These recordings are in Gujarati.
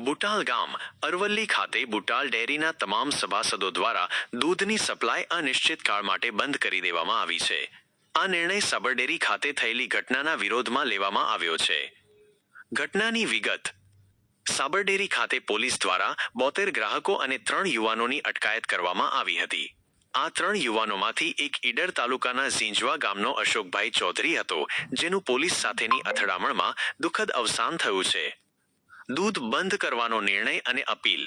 બુટાલ ગામ, અરવલ્લી ખાતે બુટાલ ડેરીના તમામ સભાસદો દ્વારા દૂધની સપ્લાય અનિશ્ચિત કાળ માટે બંધ કરી દેવામાં આવી છે. આ નિર્ણય સાબર ડેરી ખાતે થયેલી ઘટનાના વિરોધમાં લેવામાં આવ્યો છે. ઘટનાની વિગત. સાબરડેરી ખાતે પોલીસ દ્વારા બોતેર ગ્રાહકો અને ત્રણ યુવાનોની અટકાયત કરવામાં આવી હતી. આ ત્રણ યુવાનોમાંથી એક ઈડર તાલુકાના ઝીંઝવા ગામનો અશોકભાઈ ચૌધરી હતો, જેનું પોલીસ સાથેની અથડામણમાં દુઃખદ અવસાન થયું છે. દૂધ બંધ કરવાનો નિર્ણય અને અપીલ.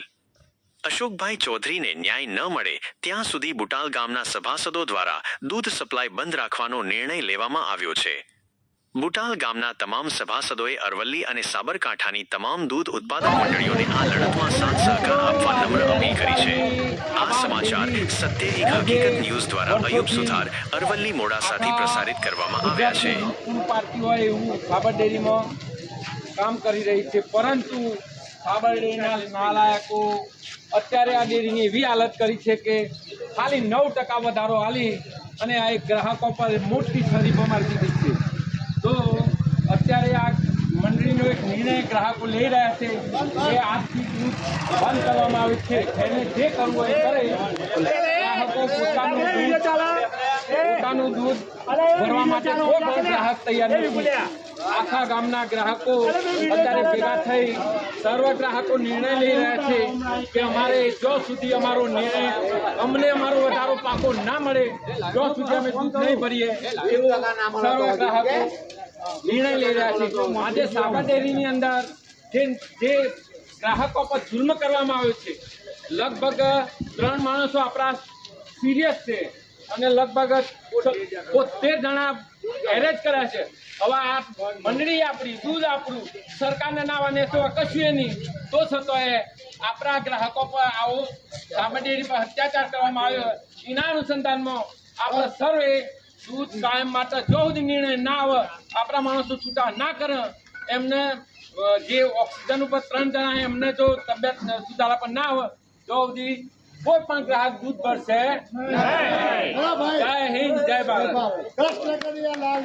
અશોકભાઈ ચૌધરીને ન્યાય ન મળે ત્યાં સુધી બુટાલ ગામના સભાસદો દ્વારા દૂધ સપ્લાય બંધ રાખવાનો નિર્ણય લેવામાં આવ્યો છે. બુટાલ ગામના તમામ સભાસદોએ અરવલ્લી અને સાબરકાંઠાની તમામ દૂધ ઉત્પાદક મંડળીઓને આ લડતમાં સાથ સહકાર આપવા નમ્ર અપીલ કરી છે. આ સમાચાર સત્ય એક હકીકત ન્યૂઝ દ્વારા અયુબ સુથાર અરવલ્લી મોડાસાથી પ્રસારિત કરવામાં આવ્યા છે. પાર્ટી હોય એવું, સાબર ડેરીમાં કામ કરી રહી છે, પરંતુ સાબર ડેરીના નાલાયકો અત્યારે આ ડેરીની એવી હાલત કરી છે કે ખાલી નવ ટકા વધારો હાલી અને આ એક ગ્રાહકો પર મોટી શરીફો મારી દીધી છે. તો અત્યારે આ મંડળીનો એક નિર્ણય ગ્રાહકો લઈ રહ્યા છે કે આજથી દૂધ બંધ કરવામાં આવે છે. એને જે કરવું હોય કરે. ગ્રાહકો પોતાનું દૂધ પોતાનું દૂધ ભરવા માટે પણ ગ્રાહક તૈયાર નથી. આખા ગામના ગ્રાહકો અત્યારે ભેગા થઈ સર્વ ગ્રાહકો નિર્ણય લઈ રહ્યા છે કે અમારે જો સુધી અમારો નિર્ણય અમને અમારો વધારો પાકો ના મળે, જો સુધી અમે દૂધ નહીં ભરીએ, એવો સર્વ ગ્રાહકો નિર્ણય લઈ રહ્યા છે. આજે સાબર ડેરીની અંદર જે ગ્રાહકો પર જુલ્મ કરવામાં આવ્યો છે, લગભગ ત્રણ માણસો આપણા સિરિયસ છે. અને લગભગ બોતેર જણા એરેજ કર્યા છે. હવે આ મંડળી આપણી, દૂધ આપણું, સરકારને ના વાને તો કશું નહીં. તો છતાં એ આપણા ગ્રાહકો પર આવો સાબરડેરી પર અત્યાચાર કરવામાં આવ્યો. એના અનુસંધાનમાં આપણે સર્વે દૂધ કાયમ માટે જો સુધી નિર્ણય ના આવે, આપણા માણસો છૂટા ના કરે, એમને જે ઓક્સિજન ઉપર ત્રણ જણા એમને જો તબિયત સુધારા પર ના આવે, જો સુધી કોઈ પણ ગ્રાહક દૂધ ભરશે જય હિન્દ જય ભારત. કૃષ્ણ કનૈયા લાલ.